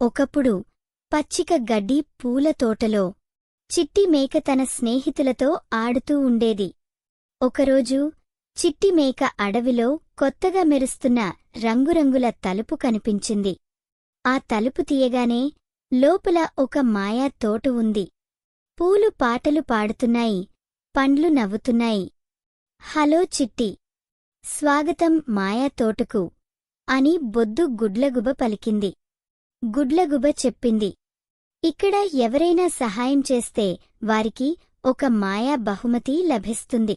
ఒకప్పుడు పచ్చిక గడ్డి పూల తోటలో చిట్టి మేక తన స్నేహితులతో ఆడుతూ ఉండేది. ఒకరోజు చిట్టి మేక అడవిలో కొత్తగా మెరుస్తున్న రంగురంగుల తలుపు కనిపించింది. ఆ తలుపు తీయగానే లోపల ఒక మాయా తోట ఉంది. పూలు పాటలు పాడుతున్నాయి పండ్లు నవ్వుతున్నాయి. హలో చిట్టి స్వాగతం మాయా తోటకు అని బొద్దు గుడ్లగుబ పలికింది. గుడ్లగుబ చెప్పింది. ఇక్కడ ఎవరైనా సహాయం చేస్తే వారికి ఒక మాయా బహుమతి లభిస్తుంది.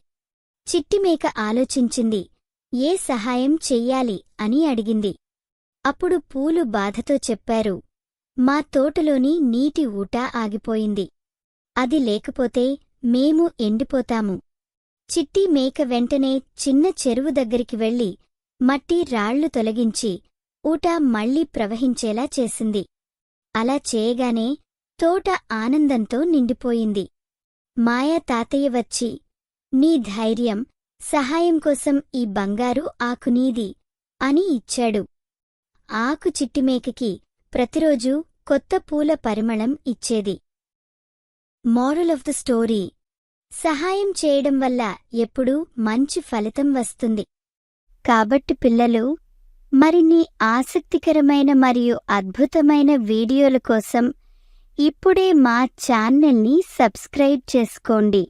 చిట్టిమేక ఆలోచించింది. ఏ సహాయం చెయ్యాలి అని అడిగింది. అప్పుడు పూలు బాధతో చెప్పారు. మా తోటలోని నీటి ఊట ఆగిపోయింది. అది లేకపోతే మేము ఎండిపోతాము. చిట్టి మేక వెంటనే చిన్న చెరువు దగ్గరికి వెళ్ళి మట్టి రాళ్ళు తొలగించి ఊట మళ్ళీ ప్రవహించేలా చేసింది. అలా చేయగానే తోట ఆనందంతో నిండిపోయింది. మాయా తాతయ్య వచ్చి నీ ధైర్యం సహాయం కోసం ఈ బంగారు ఆకు నీది అని ఇచ్చాడు. ఆకు చిట్టిమేకకి ప్రతిరోజూ కొత్త పూల పరిమళం ఇచ్చేది. మోరల్ ఆఫ్ ద స్టోరీ సహాయం చేయడం వల్ల ఎప్పుడూ మంచి ఫలితం వస్తుంది. కాబట్టి పిల్లలు మరిన్ని ఆసక్తికరమైన మరియు అద్భుతమైన వీడియోల కోసం ఇప్పుడే మా ఛానల్ని సబ్స్క్రైబ్ చేసుకోండి.